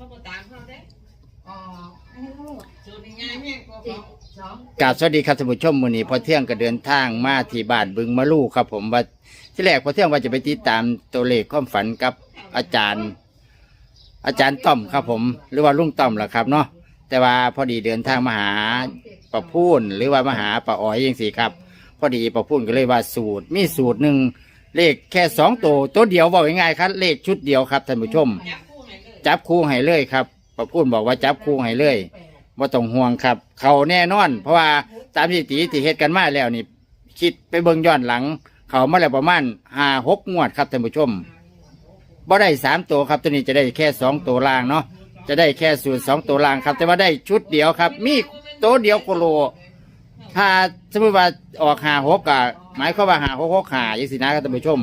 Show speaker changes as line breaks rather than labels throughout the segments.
เขาก็ตามเขาได้
อ๋อให้ลูก
สูตรง่ายๆแม่ก็
สิ
เขา
บสอง
กราบสวัสดีครับท่านผู้ชมมื้อนี้พอเที่ยงก็เดินทางมาที่บ้านบึงมะลูครับ ผมว่าที่แรกพอเที่ยงว่าจะไปติดตามตัวเลขความฝันกับอาจารย์ อาจารย์ต้อมครับ ผม หรือว่าลุงต้อมล่ะครับเนาะแต่ว่าพอดีเดินทางมาหาป้าพูนหรือว่ามาหาป้าอ๋อยยังสี่ครับ พอดีป้าพูนก็เลยว่าสูตร มีสูตรหนึ่งเลขแค่สองตัวตัวเดียวบอกง่ายๆครับ เลขชุดเดียวครับท่านผู้ชม
จับคู่ให้เลย
จับคู่ให้เลยครับป้าพูนบอกว่าจับคู่ให้เลยว่าต้องห่วงครับ เขาแน่นอน เพราะว่าตามที่ตีที่เฮ็ดกันมาแล้วนี่ คิดไปเบิ่งย้อนหลัง เขามาแล้วประมาณห้าหกงวดครับท่านผู้ชมบ่ได้สามตัวครับตัวนี้จะได้แค่สองตัวล่างเนาะจะได้แค่สูตรสองตัวล่างครับ แต่ว่าได้ชุดเดียวครับ มีตัวเดียวโคโล ถ้าสมมติว่าออกหาหกกะหมายความว่าหาหกหกหาอย่างสินะครับท่านผู้ชม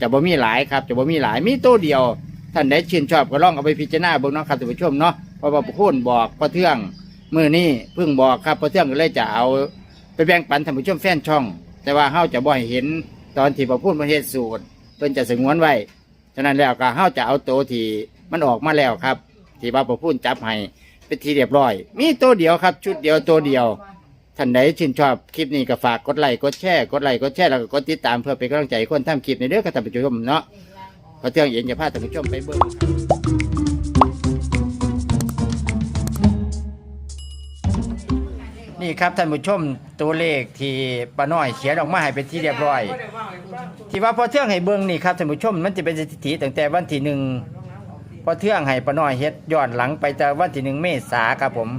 จะบ่มีหลายครับ จะบ่มีหลายมีตัวเดียว ท่านได้ชื่นชอบก็ลองเอาไปพิจารณาเบิ่งเนาะครับท่านผู้ชมเนาะเพราะว่าพระคุณบอกพระเทื่องมือนี้เพิ่งบอกครับพระเทื่องก็เลยจะเอาไปแบ่งปันท่านผู้ชมแฟนช่อง แต่ว่าเฮาจะบ่ให้เห็นตอนที่พระพูดประเทศสูตรเพิ่นจะสงวนไว้ฉะนั้นแล้วก็เฮาจะเอาตัวที่มันออกมาแล้วครับ ที่ว่าพระพูดจับให้เป็นทีเรียบร้อย มีตัวเดียวครับ ชุดเดียวตัวเดียว ท่านใดชื่นชอบคลิปนี้ก็ฝากกดไลค์กดแชร์กดไลค์กดแชร์แล้วก็กดติดตามเพื่อเป็นกำลังใจให้คนทำคลิปในเด้อครับท่านผู้ชมเนาะ พอเที่ยงเย็นจะพาท่านผู้ชมไปเบิ่งนี่ครับท่านผู้ชมตัวเลขที่ป้าน้อยเขียนออกมาให้เป็นที่เรียบร้อย ที่ว่าพอเที่ยงให้เบิ่งนี่ครับท่านผู้ชมมันจะเป็นสถิติตั้งแต่วันที่หนึ่งพอเที่ยงให้ป้าน้อยเฮ็ดย้อนหลังไปแต่วันที่หนึ่งเมษาครับผม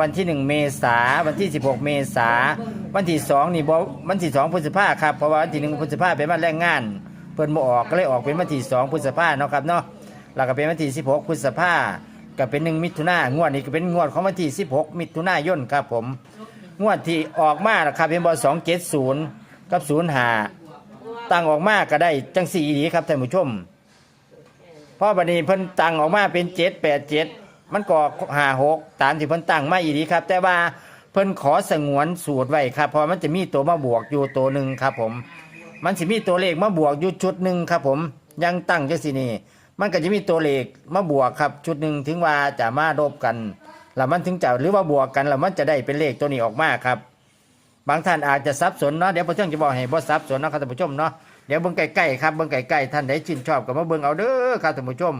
วันที่หนึ่งเมษาวันที่สิบหกเมษาวันที่สองนี่บวันที่สองพฤษภาครับ เพราะว่าวันที่หนึ่งพฤษภาเป็นวันแรงงาน เพิ่นบ่ออกก็เลยออกเป็นวันที่สองพฤษภาเนาะครับเนาะแล้วก็เป็นวันที่สิบหกพฤษภาก็เป็นหนึ่งมิถุนางวดนี้ก็เป็นงวดของวันที่สิบหกมิถุนายนครับผม งวดที่ออกมานะครับเป็นบอสองเจ็ดศูนย์กับศูนย์หาตั้งออกมาก็ได้จังสี่ดีครับท่านผู้ชมเพราะบัดนี้เพิ่นตั้งออกมาเป็นเจ็ดแปดเจ็ดมันก็หาหกตามที่เพิ่นตั้งมาอีดีครับ แต่ว่าเพิ่นขอสงวนสูตรไว้ครับเพราะมันจะมีตัวมาบวกอยู่ตัวหนึ่งครับผม มันสิมีตัวเลขมาบวกอยู่ชุดหนึ่งครับผมยังตั้งจังสินี่มันก็จะมีตัวเลขมาบวกครับ ชุดหนึ่งถึงว่าจะมาโดบกันแล้วมันถึงจะหรือว่าบวกกันแล้วมันจะได้เป็นเลขตัวนี้ออกมาครับ บางท่านอาจจะสับสนเนาะเดี๋ยวพอเที่ยงจะบอกให้บ่สับสนเนาะครับท่านผู้ชมเนาะเดี๋ยวเบิ่งใกล้ๆครับเบิ่งใกล้ๆท่านใดชื่นชอบก็มาเบิ่งเอาเด้อครับท่านผู้ชม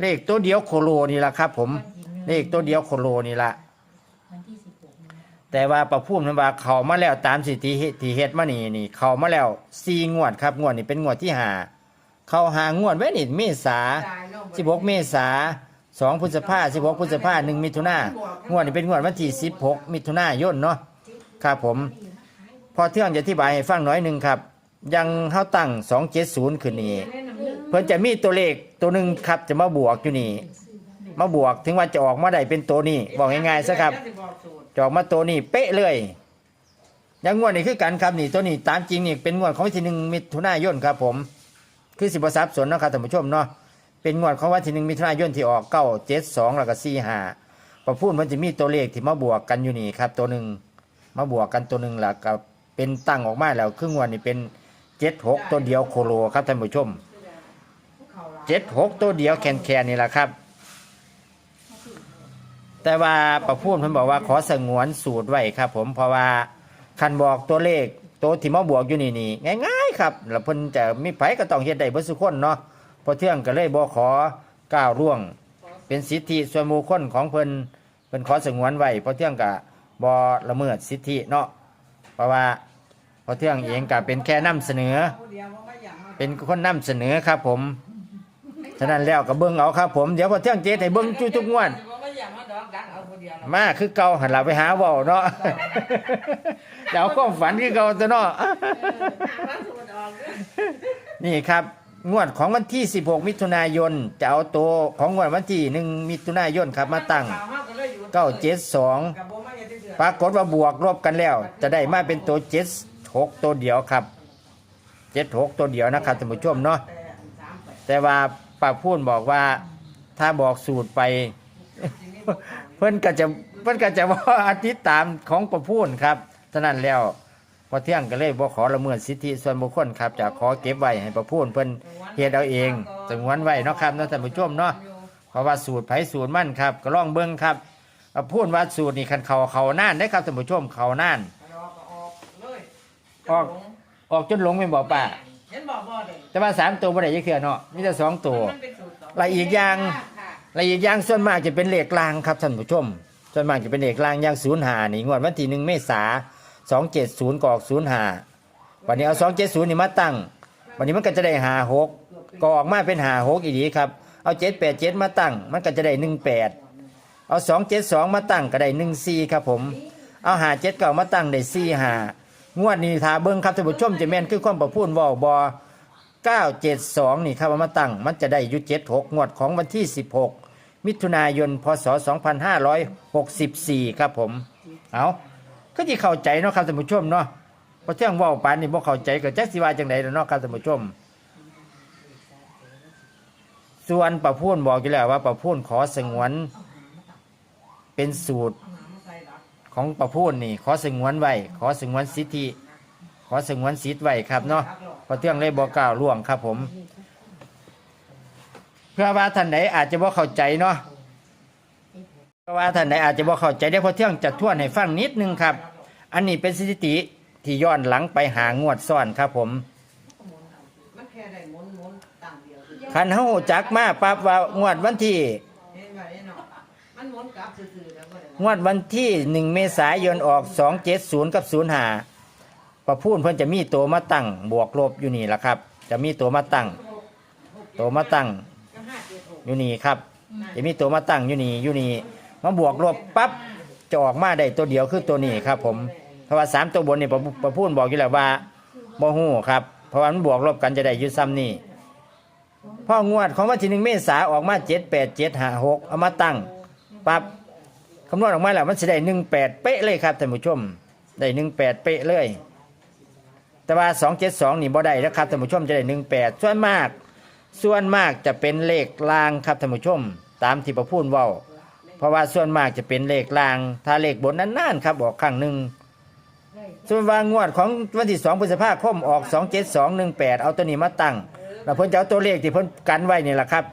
เลขตัวเดียวโคโลนี่ละครับ ผมเลขตัวเดียวโคโลนี่ละ แต่ว่าประพุ่มนั้นว่าเขามาแล้วตามสิทธิที่เฮ็ดมานี่นี่ เขามาแล้วสี่งวดครับงวดนี้เป็นงวดที่หาเขาหางวดไว้นี่เมษาสิบหกเมษาสองพฤษภาสิบหกพฤษภาหนึ่งมิถุนางวดนี้เป็นงวดวันที่สิบหกมิถุนายนเนาะครับผม พอเที่ยงจะอธิบายให้ฟังน้อยหนึ่งครับ ยังเข้าตั้งสองเจ็ดศูนย์ขึ้นนี่เพิ่นจะมีตัวเลขตัวหนึ่งครับจะมาบวกอยู่นี่มาบวกถึงว่าจะออกมาได้เป็นตัวนี้บอกง่ายๆซะครับ จอกมาตัวนี้เป๊ะเลยยังงวดนี่คือกันครับนี่ตัวนี้ตามจริงนี่เป็นงวดของวันที่หนึ่งมิถุนายนครับ ผม คือสิบประสับสนนะครับท่านผู้ชมเนาะเป็นงวดของวันที่หนึ่งมิถุนายนที่ออกเก้าเจ็ดสองแล้วก็สี่ห้าพอพูดมันจะมีตัวเลขที่มาบวกกันอยู่นี่ครับ ตัวหนึ่งมาบวกกันตัวหนึ่งแล้วก็เป็นตั้งออกมาแล้วครึ่งวันนี่เป็นเจ็ดหกตัวเดียวโคโลครับท่านผู้ชมเจ็ดหกตัวเดียวแคนแคนนี่แหละครับ แต่ว่าประพูดเพิ่นบอกว่าขอสงวนสูตรไว้ครับ ผมเพราะว่าคันบอกตัวเลขตัวที่มาบวกอยู่นี่นี่ง่าย ๆ ครับแล้วเพิ่นจะมีไผก็ต้องเฮ็ดได้เบ่สุคนเนาะพอเที่ยงก็เลยบ่ขอก้าวล่วง เป็นสิทธิส่วนบุคคลของเพิ่นเพิ่นขอสงวนไว้พอเที่ยงก็บ่ละเมิดสิทธิเนาะเพราะว่าพอเที่ยงเองก็เป็นแค่นํเสนอ เป็นคนนํเสนอครับ ผมฉะนั้นแล้วก็เบิ่งเอาครับ ผมเดี๋ยวพอเที่ยงเจ๊ให้เบิ่งทุกๆงวด มาคือเก่าหันหลังไปหาเว่าเนาะเดี๋ยวความฝันคือเก่าตัวเนาะนี่ครับ งวดของวันที่ 16 มิถุนายน จะเอาตัวของงวดวันที่ 1 มิถุนายนครับมาตั้ง972ปรากฏว่าบวกลบกันแล้ว จะได้มาเป็นตัว 76 ตัวเดียวครับ 76 ตัวเดียวนะครับท่านผู้ชมเนาะ แต่ว่าป้าพูนบอกว่าถ้าบอกสูตรไปเพื่อนก็จะเพื่อนก็จะว่าอาทิตย์ตามของประพูนครับฉะนั้นแล้วพอเที่ยงก็เลยบ่ขอละเมิดสิทธิส่วนบุคคลครับจะขอเก็บไว้ให้ประพูนเพิ่นเฮ็ดเอาเองสงวนไว้เนาะครับเนาะท่านผู้ชมเนาะเพราะว่าสูตรไผสูตรมั่นครับก็ลองเบิ่งครับเอาพูดว่าสูตรนี่คันเขาเขาน่านได้ครับท่านผู้ชมเขาน่าน
ออกก็ออกเลย
ออกออกจนหลงเป็นบ่ป้า
เห็นบอกบ่เลย
แต่ว่าสามตัวบ่ได้ยังเทื่อเนาะมีแต่สองตัว
มันเป็นสูตรต่อ
และอีกอย่าง
ค่ะ
และอีกอย่างส่วนมากจะเป็นเหลขกลางครับท่านผู้ชม ส่วนมากจะเป็นเหลขกลางอย่างศูนย์หานี่งวดวันที่หนึ่งเมษาสองเจ็ดศูนย์กอกศูนย์หาวันนี้เอาสองเจ็ดศูนย์นี่มาตั้ง วันนี้มันก็จะได้หาหกก็ออกมาเป็นหาหกอีกทีครับ เอาเจ็ดแปดเจ็ดมาตั้ง มันก็จะได้หนึ่งแปดเอาสองเจ็ดสองมาตั้งก็ได้หนึ่งสี่ครับผม เอาหาเจ็ดเก่ามาตั้งได้สี่หางวดนี้ทาเบิ้งครับท่านผู้ชมจะแม่นคือความประพูนเว่าบอ972 นี่ครับมาตั้ง มันจะได้ยุ76งวดของวันที่ 16 มิถุนายน พศ 2564 ครับผม เอาก็ที่เข้าใจเนาะครับท่านผู้ชมเนาะเพราะเที่ยงว่าปานนี่บ่เข้าใจก็จักสิว่าจังไดแล้วเนาะครับท่านผู้ชม ส่วนประพูนบอกอยู่แล้วว่าประพูนขอสงวน เป็นสูตรของประพูนนี่ ขอสงวนไว้ ขอสงวนสิทธิ ขอสงวนสิทธิ์ไว้ครับเนาะพอเที่ยงเลยบอกกล่าวล่วงครับผม เพื่อว่าท่านไหนอาจจะบ่เข้าใจเนาะเพราะว่าท่านไหนอาจจะบ่เข้าใจได้พอเที่ยงจะทวนให้ฟังนิดนึงครับ อันนี้เป็นสถิติที่ย้อนหลังไปหางวดซ่อนครับผม
มันแค่ได้หมุนหมุนต่างเดียวคือ
คันเฮาจักมาปั๊บว่างวดวันที่งวดวันที่หนึ่งเมษายนออกสองเจ็ดศูนย์กับศูนย์หาประพูนเพิ่นจะมีตัวมาตั้งบวกลบอยู่นี่แหละครับ จะมีตัวมาตั้งตัวมาตั้ง อยู่นี่ครับจะมีตัวมาตั้งอยู่นี่อยู่นี่มาบวกลบปั๊บจะออกมาได้ตัวเดียวคือตัวนี้ครับ ผมเพราะว่าสามตัวบนนี่ประประพูนบอกอยู่แล้วว่าบ่ฮู้ครับเพราะว่ามันบวกลบกันจะได้อยึดซ้ำนี่พ่องวดของวันที่หนึ่งเมษาออกมาเจ็ดแปดเจ็ดห้าหกเอามาตั้งปั๊บคำนวณออกมาแล้วมันจะได้หนึ่งแปดเป๊ะเลยครับท่านผู้ชมได้หนึ่งแปดเป๊ะเลย แต่ว่าสองเจ็ดสองนี่บ่ได้แล้วครับท่านผู้ชมจะได้หนึ่งแปดส่วนมาก ส่วนมากจะเป็นเลขลางครับท่านผู้ชม ตามที่ประพูนเว้า เพราะว่าส่วนมากจะเป็นเลขลาง ถ้าเลขบนนั้นนานๆครับออกข้างหนึ่งส่วนวางงวดของวันที่สองพฤษภาคมออกสองเจ็ดสองหนึ่งแปดเอาตัวนี้มาตั้ง แล้วเพิ่นจะเอาตัวเลขที่เพิ่นกันไว้นี่แหละครับ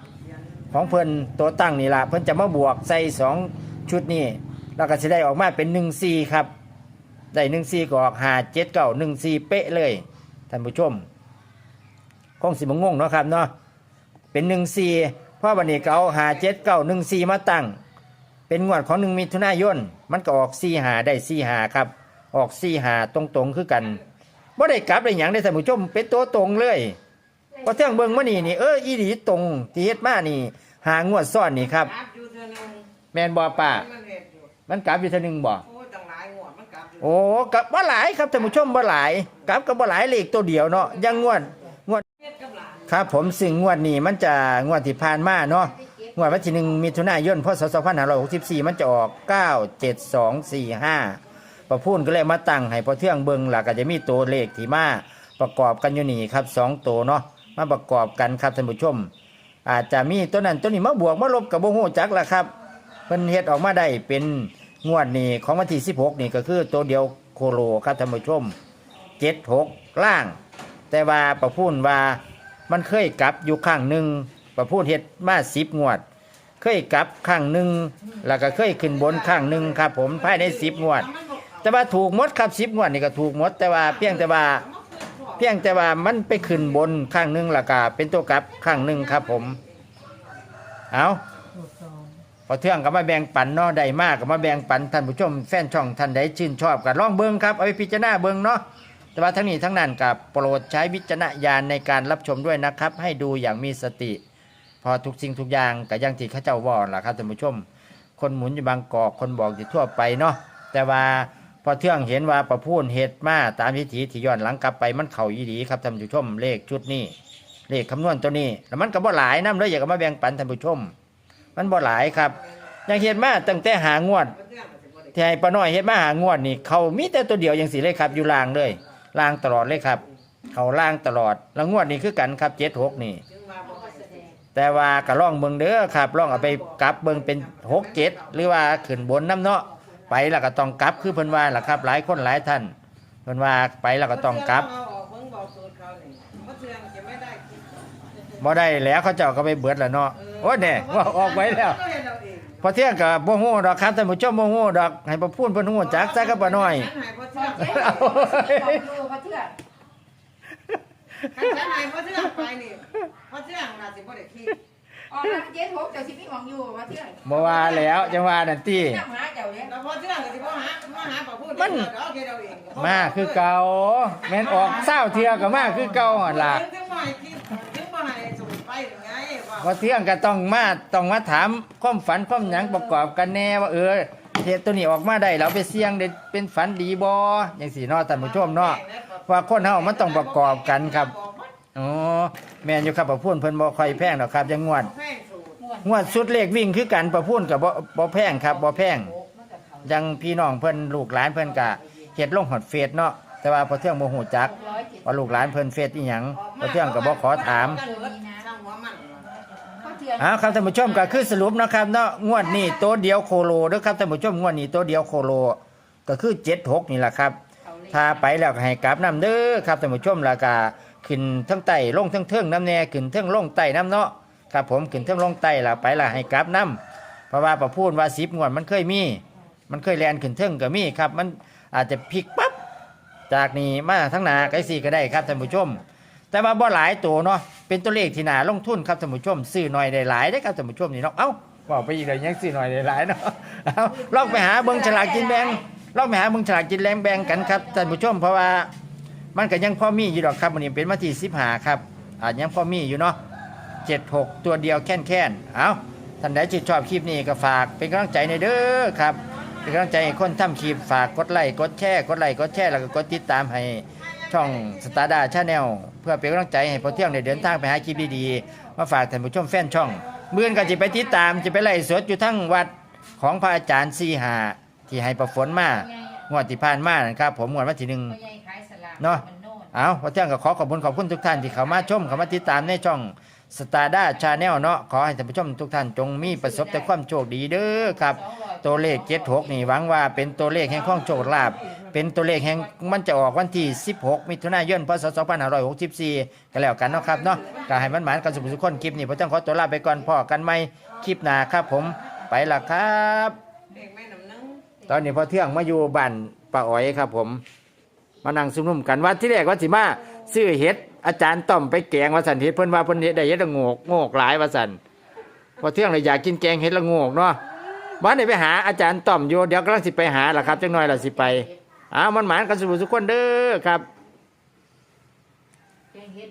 ของเพิ่นตัวตั้งนี่ละเพิ่นจะมาบวกใส่สองชุดนี้แล้วก็จะได้ออกมาเป็นหนึ่งซีครับ ได้หนึ่งซีก็ออกหาเจ็ดเก้าหนึ่งซีเป๊ะเลยท่านผู้ชมคงสิบงงเนาะครับเนาะ เป็นหนึ่งสี่เพราะวันนี้ก็เอาหาเจ็ดเก้าหนึ่งสี่มาตั้ง เป็นงวดของหนึ่งมิถุนายนมันก็ออกสี่หาได้สี่หาครับ ออกสี่หาตรงๆคือกันบ่ได้กลับได้หยังได้ท่านผู้ชมเป็นตัวตรงเลยพอเที่ยงเบิ่งมานี่นี่เอออีหลีตรงที่เฮ็ดมานี่ หางวดซ่อนนี่ครับ
กลับอยู่เท่านึง
แมนบ่ป้า
มันเห็ดอยู่
มันกลับอยู่เท่านึงบ่
โอ้ยตั้งหลายงวดมันกลับอยู่
โอ้กับบ่หลายครับท่านผู้ชมบ่หลายกลับกับบ่หลายเลขตัวเดียวเนาะอยังงวด
เฮ็ดกับหลาน
ครับผมซึ่งงวดนี้มันจะงวดที่ผ่านมาเนาะงวดวันที่หนึ่งมิถุนายนพศ2564 มันจะออก 97245ประพูนก็เลยมาตั้งให้พอเที่ยงเบิงหลักก็จะมีตัวเลขที่มาประกอบกันอยู่นี่ครับสองตัวเนาะมาประกอบกันครับท่านผู้ชม อาจจะมีตัวนั้นตัวนี้มาบวกมาลบกับโบโหจักละครับเพิ่นเฮ็ดออกมาได้เป็นงวดนี้ของวันที่16 นี่ก็คือตัวเดียวโคโลครับท่านผู้ชม 76 ล่าง แต่ว่าประพูนว่า มันเคยกลับอยู่ข้างหนึ่งประพูนเฮ็ดมาสิบงวด เคยกลับข้างหนึ่งแล้วก็เคยขึ้นบนข้างหนึ่งครับ ผมภายในสิบงวด แต่ว่าถูกมดครับสิบงวดนี่ก็ถูกมด แต่ว่าเพียงแต่ว่า เพียงแต่ว่ามันไปขึ้นบนข้างหนึ่งแล้วก็เป็นตัวกลับข้างหนึ่งครับ ผม เอาพอเที่ยงก็มาแบ่งปันเนาะได้มากก็มาแบ่งปันท่านผู้ชมแฟนช่องท่านใดชื่นชอบก็ลองเบิ่งครับเอาไปพิจารณาเบิ่งเนาะ แต่ว่าทั้งนี้ทั้งนั้นกับโปรดใช้วิจารณญาณในการรับชมด้วยนะครับ ให้ดูอย่างมีสติ พอทุกสิ่งทุกอย่างก็อยังที่ข้าเจ้าว่าล่ะครับท่านผู้ชม คนหมุนอยู่บางกอกคนบอกอยู่ทั่วไปเนาะแต่ว่าพอเที่ยงเห็นว่าประพูนเหตุมาตามวิถีที่ย้อนหลังกลับไปมันเข่ายีดีครับท่านผู้ชมเลขชุดนี้เลขคำนวณตัวนี้แล้วมันก็บ่หลายน้ำเลยอยากมาแบ่งปันท่านผู้ชม มันบ่หลายครับอย่างเห็นมาตั้งแต่หางวดที่ให้ป้าน้อยเฮ็ดมาหางวดนี่เขามีแต่ตัวเดียวอย่างสิเลยครับอยู่ล่างเลย ล่างตลอดเลยครับ เขาล่างตลอด แล้วงวดนี้คือกันครับเจ็ดหกนี่
แต่
ว่าก็ล่องเบิงเด้อครับล่องเอาไปกลับเบิงเป็นหกเจ็ดหรือว่าขึ้นบนน้ำเนาะไปแล้วก็ต้องกลับคือเพิ่นว่าล่ะครับ หลายคนหลายท่านเพิ่นว่าไปแล้วก็ต้องกลับ
บ่ได้
แล้วเขาเจ้าก็ไปเบิดแล้วเนาะโอ้แน่ว่าออกไว้แล้ว พอเที่ยงกับบ่ฮู้ดอกครับท่านผู้ชมบ่ฮู้ดอกให้บ่พูดเพิ่นฮู้จักซะกับป้าน้อย
ฉันหายเพราะเชื่อ
เจ๊บอกดูเขาเชื่อ
ฉันหายเพราะเชื่อไปนี่เพราะเชื่อน่าสิบ่ได้คิด
ออกมาเจ๊ทบเจ้าสิพี่หวังอยู่ว่าเชื่อ
บ่ว่าแล้วจังว่านั่นติ
น้ำหาเจ้าเนี่ย
แล้วเพราะเชื่อก็สิบ่หามาหาปะพูด
มัน
เดี๋ยวเอาเฮ็ดเอาเอง
มาคือเก่าแม่นออกเศร้าเทื่อก็มาคือเก่าหั่นล่ะ
ถึงบ่ให้คิดถึงบ่ให้สูงไปหรือไงว่า
พอเที่ยงก็ต้องมาต้องมาถามความฝันความหยังประกอบกันแน่ว่าเออเฮ็ดตัวนี้ออกมาได้แล้วไปเสี่ยงได้เป็นฝันดีบ่จังซี่นาะท่านผู้ชมเนาะว่าคนเฮามันต้องประกอบกันครับอ๋อแม่นอยู่ครับประพูนเพิ่นบ่ค่อยแพงดอกครับยังงวด
ง
วดสุดเลขวิ่งคือกันประพูนกับบ่บ่แพงครับบ่แพงยังพี่น้องเพิ่นลูกหลานเพิ่นก็เฮ็ดลงฮอดเฟซเนาะแต่ว่าพอเที่ยงบ่ฮู้จัก
ร้อยเจ็ด
ว่าลูกหลานเพิ่นเฟซอีหยังพอเที่ยงก็บ่ขอถาม
ช่างหัวมัน
เขาเชื่ อ
อ้าวครับท่านผู้ชมก็คือสรุปนะครับเนาะงวดนี้ตัวเดียวโคโลเด้อครับท่านผู้ชมงวดนี้ตัวเดียวโคโล ก็คือ76นี่แหละครับ ถ้าไปแล้วก็ให้กลับน้ำเด้อครับท่านผู้ชมแล้วก็ขึ้นทั้งไต่ลงทั้งเทิงน้ำแน่ขึ้นเทิงลงไต่น้ำเนาะครับผมขึ้นเทิงลงไต่แล้วไปและให้กลับน้ำเพราะว่าประพูดว่าสิบงวดมันเคยมี มันเคยแลนขึ้นเทิงก็มีครับ มันอาจจะพลิกปั๊บจากนี้มาทั้งหนาไกสี่ก็ได้ครับท่านผู้ชม แต่ว่าบ่หลายตัวเนาะเป็นตัวเลขที่น่าลงทุนครับท่านผู้ชมซื้อหน่อยได้หลายได้อครับท่านผู้ชมนี่เนาะเอ้าบอกไปอีกเลยยังซื้อหน่อยได้หลายเนาะเอาลองไปหาเบิ่งฉลากกินแบ่งลองไปหาเบิ่งฉลากกินแบ่งแบ่งกันครับท่านผู้ชมเพราะว่ามันก็ยังพอมีอยู่ดอกครับวันนี้เป็นวันที่สิบหาครับอาจยังพอมีอยู่เนาะเจ็ดหกตัวเดียวแค่นแค่นๆเอ้าท่านใดที่ชอบคลิปนี้ก็ฝากเป็นกำลังใจในอยเด้อครับ เป็นกำลังใจให้คนทำคลิปฝากกดไลค์กดแชร์กดไลค์กดแชร์แล้วก็กดติดตามให้ ช่องสตาร์ดาชาแนลเพื่อเป็นกำลังใจให้พอเที่ยงในเดินทางไปหาคลิปดีๆมาฝากท่านผู้ชมแฟนช่องเมื่อนก็จะไปติดตามจะไปไล่สดอยู่ทั้งวัดของพระอาจารย์ซีหาที่ให้ประฝนมางวดที่ผ่านมานะครับ ผมงวดวันที่หนึ่งเนาะเอาพระเที่ยงก็ขอขอบคุณขอบคุณทุกท่านที่เข้ามาชมเข้ามาติดตามในช่องสตาร์ด้าชาแนลเนาะขอให้ท่านผู้ชมทุกท่านจงมีประสบแต่ความโชคดีเด้อครับ ตัวเลขเจ็ดหกนี่หวังว่าเป็นตัวเลขแห่งความโชคลาภเป็นตัวเลขแห่งมันจะออกวันที่ 16 มิถุนายนพศ2564ก็แล้วกันเนาะครับเนาะก็ให้มันหมานกันสุขสุขคนคลิปนี้พระเจ้าขอตัวลาไปก่อนพ่อกันไหมคลิปหน้าครับผมไปละครับ ตอนนี้พอเที่ยงมาอยู่บ้านป้าอ๋อยครับผม มานั่งซุ่มๆกันว่าที่แรกว่าสิมาซื้อเห็ดอาจารย์ต้อมไปแกงว่าสันเห็ดเพิ่นว่าเพิ่นเห็ดได้เห็ดละโงกโงกหลายว่าสันพอเที่ยงเลยอยากกินแกงเห็ดละโงกเนาะ บ้านไหนไปหาอาจารย์ต่อมอยู่เดี๋ยวกำลังสิไปหาล่ะครับจังหน่อยล่ะสิไปอ้าวมันหมานกันสุขสุขคนเด้อครับ
แกงเฮ็ด